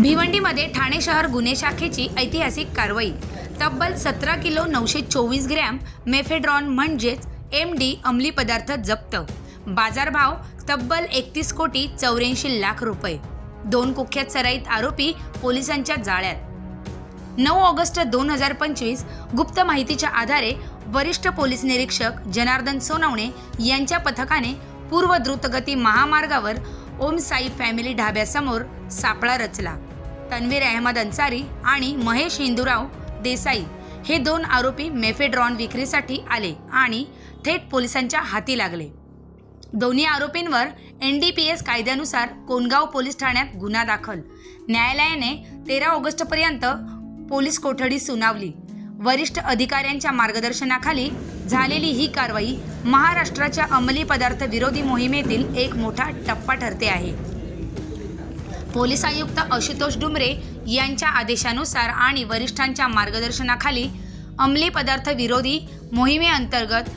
भिवंडीमध्ये ठाणे शहर गुन्हे शाखेची ऐतिहासिक कारवाई. तब्बल सतरा किलो नऊशे चोवीस ग्रॅम मेफेड्रॉन म्हणजेच एम डी अंमली पदार्थ जप्त. बाजारभाव तब्बल एकतीस कोटी चौऱ्याऐंशी लाख रुपये. दोन कुख्यात सराईत आरोपी पोलिसांच्या जाळ्यात. नऊ ऑगस्ट दोन हजार पंचवीस गुप्त माहितीच्या आधारे वरिष्ठ पोलीस निरीक्षक जनार्दन सोनवणे यांच्या पथकाने पूर्व द्रुतगती महामार्गावर ओम साई फॅमिली ढाब्यासमोर सापळा रचला. तन्वीर अहमद अन्सारी आणि महेश हिंदूराव देसाई हे दोन आरोपी मेफेड्रॉन विक्रीसाठी आले आणि थेट पोलिसांच्या हाती लागले. दोन्ही आरोपींवर एन डी पी एस कायद्यानुसार कोनगाव पोलीस ठाण्यात गुन्हा दाखल. न्यायालयाने तेरा ऑगस्टपर्यंत पोलीस कोठडी सुनावली. वरिष्ठ अधिकाऱ्यांच्या मार्गदर्शनाखाली झालेली ही कारवाई महाराष्ट्राच्या अंमली पदार्थ विरोधी मोहिमेतील एक मोठा टप्पा ठरते आहे. पोलीस आयुक्त आशुतोष डुमरे यांच्या आदेशानुसार आणि वरिष्ठांच्या मार्गदर्शनाखाली अंमली पदार्थ विरोधी मोहिमेअंतर्गत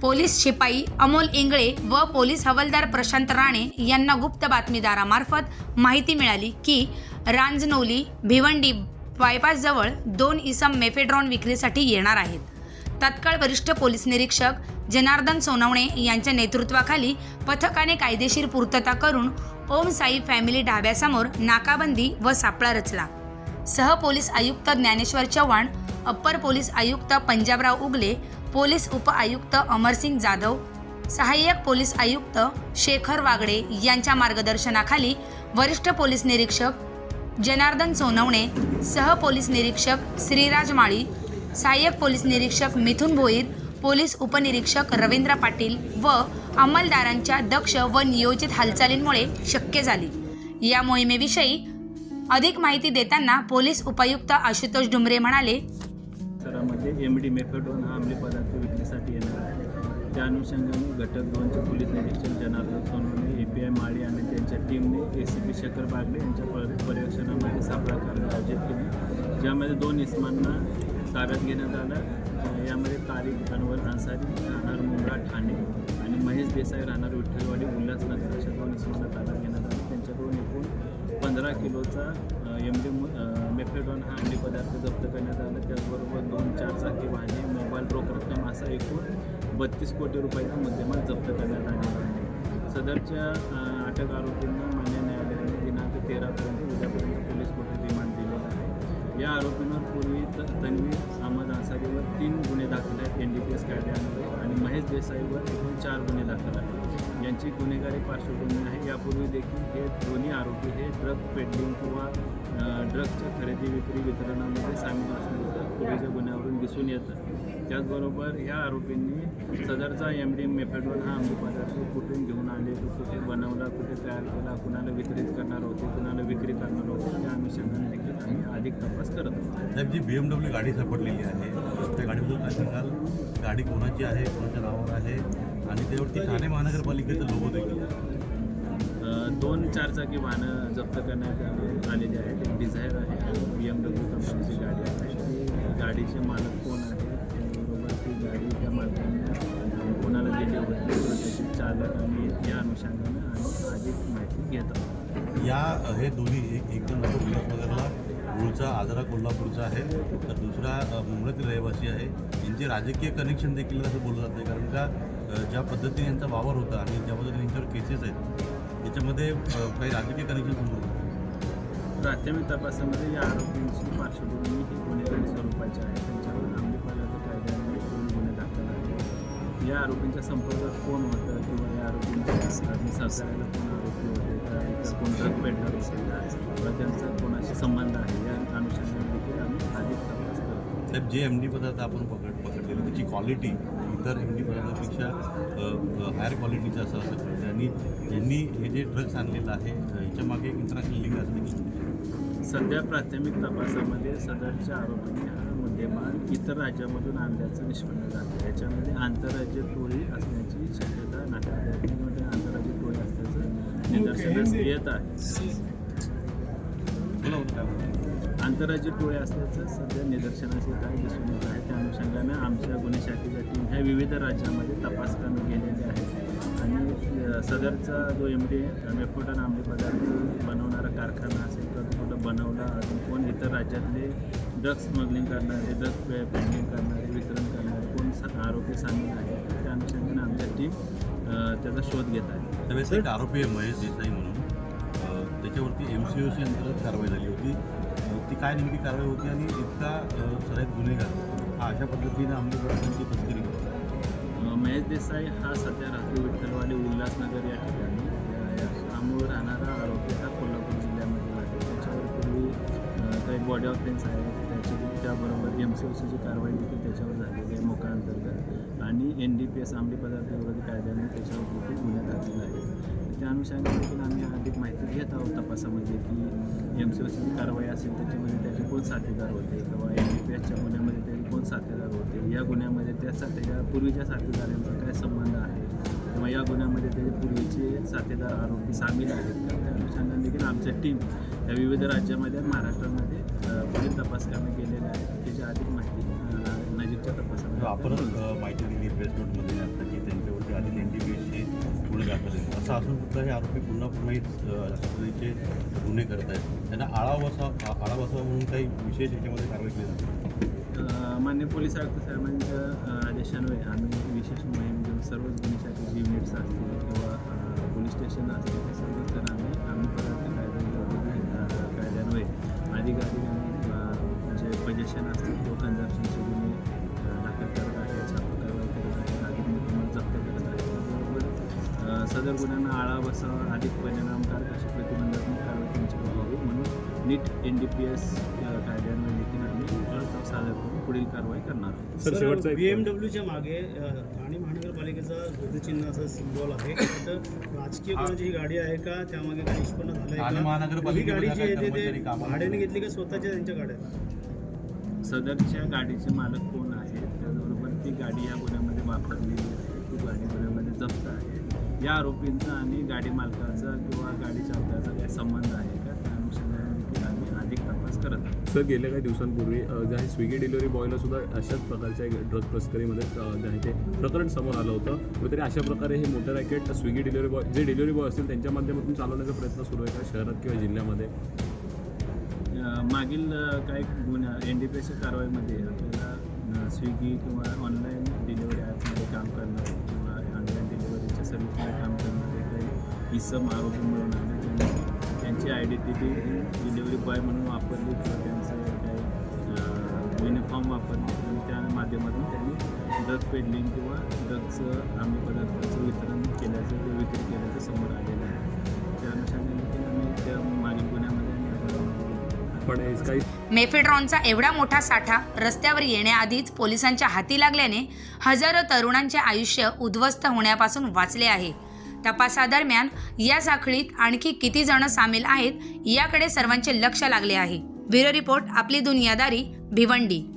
पोलीस शिपाई अमोल इंगळे व पोलीस हवालदार प्रशांत राणे यांना गुप्त बातमीदारामार्फत माहिती मिळाली की रांजनोली भिवंडी बायपासजवळ दोन इसम मेफेड्रॉन विक्रीसाठी येणार आहेत. तत्काळ वरिष्ठ पोलीस निरीक्षक जनार्दन सोनवणे यांच्या नेतृत्वाखाली पथकाने कायदेशीर पूर्तता करून ओम साई फॅमिली ढाब्यासमोर नाकाबंदी व सापळा रचला. सह पोलीस आयुक्त ज्ञानेश्वर चव्हाण अप्पर पोलीस आयुक्त पंजाबराव उगले पोलीस उप आयुक्त अमरसिंग जाधव सहाय्यक पोलीस आयुक्त शेखर वागडे यांच्या मार्गदर्शनाखाली वरिष्ठ पोलीस निरीक्षक जनार्दन सोनवणे सह पोलीस निरीक्षक श्रीराज माळी सहाय्यक पोलीस निरीक्षक मिथुन भोईर पोलीस उपनिरीक्षक रवींद्र पाटील व अंमलदारांच्या दक्ष व नियोजित हालचालींमुळे शक्य झाली. या मोहिमेविषयी अधिक माहिती देताना पोलीस उपायुक्त आशुतोष डुमरे म्हणाले परिसरामध्ये एम डी मेफेडोन हा अंमली पदार्थ विक्रीसाठी येणार आहे. त्या अनुषंगाने घटक दोनचे पोलीस निरीक्षक Janardan Sonawane A P I Mali आणि त्यांच्या टीमने A C P Shekhar Bagde यांच्या पर्यवेक्षणामध्ये सापळा कार्य आयोजित केली. ज्यामध्ये दोन इसमांना ताब्यात घेण्यात आलं. यामध्ये तारीख अनवर अन्सारी राहणार मुंब्रा ठाणे आणि महेश देसाई राहणार विठ्ठलवाडी उल्हासनगर अशा दोन इसमांना ताब्यात घेण्यात आलं. त्यांच्याकडून एकूण पंधरा किलोचा एम डी मेफेडॉन हा अंडी पदार्थ जप्त करण्यात आला. त्याचबरोबर दोन चार चाकी वाहने मोबाईल रोख रक्कम असा एकूण बत्तीस कोटी रुपयाचा मुद्देमाल जप्त करण्यात आलेला आहे. सदरच्या अटक आरोपींना मान्य न्यायालयाने दिनांक तेरापर्यंत उद्यापर्यंत या आरोपींवर पूर्वी त तन्वीर अहमद अन्सारीवर तीन गुन्हे दाखल आहेत एन डी पी एस कायद्यान्वये आणि महेश देसाईवर एकूण चार गुन्हे दाखल आहेत. यांची गुन्हेगारी पार्श्वभूमी आहे. यापूर्वी देखील हे दोन्ही आरोपी हे ड्रग पेडलिंग किंवा ड्रग्सच्या खरेदी विक्री वितरणामध्ये सामील असल्याचं पूर्वीच्या गुन्ह्यावरून दिसून येतं. त्याचबरोबर ह्या आरोपींनी सदरचा एम डी मेफेडॉन हा अंमली पदार्थ कुठून घेऊन आले तो कुठे बनवला कुठे तयार केला कुणाला वितरित करणार होते कुणाला विक्री करणार होते त्या अनुषंगाने देखील आम्ही अधिक तपास करत आहोत. साहेब जी बी एम डब्ल्यू गाडी सापडलेली आहे त्या गाडीबद्दल काय सांगाल? गाडी कोणाची आहे कोणाच्या नावावर आहे? आणि त्यावरती ठाणे महानगरपालिकेचं लोगो देखील दोन चारचाकी वाहनं जप्त करण्यात आले- आलेली आहेत. एक डिझायर आहे बी एम डब्ल्यू कंपनीची गाडी आहे. गाडीचे मालक कोण आहे त्या मालकाने कोणाला दिली होती त्याची चालक आणि या अनुषंगाने आम्ही अधिक माहिती घेत आहोत या हे दोन्ही एक एक जण राहतो उल्हासनगरला मूळचा आजरा कोल्हापूरचा आहे तर दुसरा मुंबईतील रहिवासी आहे यांचे राजकीय कनेक्शन देखील असं बोललं जातं कारण का ज्या पद्धतीने यांचा वावर होता आणि ज्या पद्धतीने यांच्यावर केसेस आहेत त्याच्यामध्ये काही राजकीय कनेक्शन समोर होतं. प्राथमिक तपासामध्ये या आरोपींची पार्श्वभूमी ही गुन्हेगारी स्वरूपाची आहे त्यांच्यावर या आरोपींच्या संपर्कात कोण होतं किंवा या आरोपींच्या सासऱ्याला कोण आरोपी होते? का इतर कोण असेल? किंवा त्यांचा कोणाशी संबंध आहे? या अनुषंगाने देखील आम्ही अधिक तपास करतो. साहेब जे एम डी पदार्थ आपण पकड पकडलेलं त्याची क्वालिटी इतर एम डी पदार्थापेक्षा हायर क्वालिटीचं असं असं कळतं आणि यांनी हे जे ड्रग्स आणलेलं आहे अ, याच्या मागे इंटरनॅशनल लिंक असते. की सध्या प्राथमिक तपासामध्ये सदरच्या आरोपीने हा मुद्देमाल इतर राज्यामधून आणल्याचं निष्पन्न झालं. याच्यामध्ये आंतरराज्य टोळी असण्याची शक्यता नाट्यामध्ये आंतरराज्य टोळी असल्याचं निदर्शनास येत आहे? आंतरराज्य टोळी असल्याचं सध्या निदर्शनास येत आहे दिसून येत आहे. त्या अनुषंगानं आमच्या गुन्हे शाखेच्या टीम ह्या विविध राज्यामध्ये तपास कामे गेलेले आहेत. आणि सदरचा जो एम डी मेफोडन आंबे पदार्थ बनवणारा कारखाना असेल बनवला. अजून कोण इतर राज्यातले ड्रग्स स्मगलिंग करणारे ड्रग्स पेंडिंग करणारे वितरण करणारे कोण आरोपी सामील आहेत त्या अनुषंगाने आमच्या टीम त्याचा शोध घेत आहे. त्यावेळेस एक आरोपी आहे महेश देसाई म्हणून. त्याच्यावरती एम सी ओ सी अंतर्गत कारवाई झाली होती. ती काय नेमकी कारवाई होती आणि इतका सराईत गुन्हेगार हा अशा पद्धतीने अंमली पदार्थांची तस्करी करतो महेश देसाई हा सध्या राहतो विठ्ठलवाडी उल्हासनगर या ठिकाणी राहणारा आरोपी हा बॉडी ऑफ पेन्स आहे त्याच्या त्याबरोबर एम सी ओ सीची कारवाई देखील त्याच्यावर झालेली आहे मोका अंतर्गत आणि एन डी पी एस अंमली पदार्थ विरोधी कायद्याने त्याच्यावर देखील गुन्हे दाखल आहेत. त्या अनुषंगाने देखील आम्ही अधिक माहिती घेत आहोत तपासामध्ये की एम सी ओ सीची कारवाई असेल त्याच्यामध्ये त्याचे कोण साथीदार होते किंवा एन डी पी एसच्या गुन्ह्यामध्ये त्याचे कोण साथीदार होते? या गुन्ह्यामध्ये त्या साथीदार पूर्वीच्या साथीदारांचा या गुन्ह्यामध्ये त्याचे पूर्वीचे साथीदार आरोपी सामील आहेत. त्या अनुषंगाने देखील आमच्या टीम या विविध राज्यामध्ये महाराष्ट्रामध्ये पुढील तपास कामे केलेल्या आहेत. त्याची अधिक माहिती नजीकच्या तपासामध्ये आपणच अ, माहिती दिली प्रेस नोटमध्ये आता की त्यांच्यावरती आधी एन डी पी एसचे गुन्हे दाखल आहेत. असं असून सुद्धा हे आरोपी पुन्हा पुन्हा हेच पद्धतीचे गुन्हे करत आहेत. त्यांना आळा बसा आळा बसावा म्हणून काही विशेष याच्यामध्ये कारवाई केली जाते मान्य पोलीस आयुक्त साहेबांच्या आदेशान्वये आम्ही विशेष मोहीम घेऊन सर्वच गुन्हे युनिट्स असतील किंवा पोलीस स्टेशन असतील ते सर्वच जण आम्ही आम्ही पदार्थ कायद्या कायद्यान्वये अधिक अधिक आम्ही जे पजेशन असतील किंवा कन्झम्पशनचे गुन्हे दाखल करत आहे छापा कारवाई करत आहे अधिक मुद्देमाल जप्त करत आहे. त्याचबरोबर सदर गुन्ह्यांना आळा बसावा अधिक परिणामकारक अशी प्रतिबंधात्मक कारवाई त्यांची व्हावी म्हणून नीट एन डी पी एस कायद्यान्वये देखील आम्ही सादर करून पुढील कारवाई करणार आहोत. सर शेवटचा एक- बी एम डब्ल्यूच्या मागे ठाणे महानगरपालिकेचा चिन्ह असं सिम्बॉल आहे. तर राजकीय कोणाची ही गाडी आहे का? त्यामागे काही निष्पन्न झालंय ठाणे का ही गाडी जी आहे ते- कर्मचारी ते कामाला भाड्याने घेतली का स्वतःच्या त्यांच्या गाड्या आहेत? सदरच्या गाडीचे मालक कोण आहेत? त्याचबरोबर ती गाडी या गुन्ह्यामध्ये वापरलेली आहे. ती गाडी गुन्ह्यामध्ये जप्त आहे. या आरोपींचा आणि गाडी मालकाचा किंवा गाडी चालकाचा काही संबंध आहे. सर गेल्या काही दिवसांपूर्वी जे आहे स्विगी डिलिव्हरी बॉयला सुद्धा अशाच प्रकारच्या ड्रग तस्करीमध्ये जे आहे ते प्रकरण समोर आलं होतं. व तरी अशा प्रकारे हे मोठं रॅकेट स्विगी डिलिव्हरी बॉय जे डिलिव्हरी बॉय असतील त्यांच्या माध्यमातून चालवण्याचा प्रयत्न सुरू आहे का शहरात किंवा जिल्ह्यामध्ये? मागील काही गुन्हा एन डी पी एसच्या कारवाईमध्ये आपल्याला स्विगी किंवा ऑनलाईन डिलिव्हरी ॲपमध्ये काम करणं किंवा ऑनलाईन डिलिव्हरीच्या सर्व्हिसमध्ये काम करणारे काही इसम आरोपी मिळवणार त्यांची आयडेंटिटी डिलिव्हरी बॉय म्हणून वापरली किंवा त्यांचं युनिफॉर्म वापरले आणि त्या माध्यमातून त्यांनी ड्रग पेडलिंग किंवा ड्रग्सचं आम्ही पदार्थाचं वितरण केल्याचं किंवा विक्री केल्याचं समोर आलेलं आहे. त्या अनुषंगाने देखील आम्ही त्या मागील गुन्ह्यामध्ये हे मेफेड्रॉनचा एवढा मोठा साठा रस्त्यावर येण्याआधीच पोलिसांच्या हाती लागल्याने हजारो तरुणांचे आयुष्य उद्ध्वस्त होण्यापासून वाचले आहे. तपासादरम्यान या साखळीत आणखी किती जण सामील आहेत याकडे सर्वांचे लक्ष लागले आहे. ब्युरो रिपोर्ट आपली दुनियादारी भिवंडी.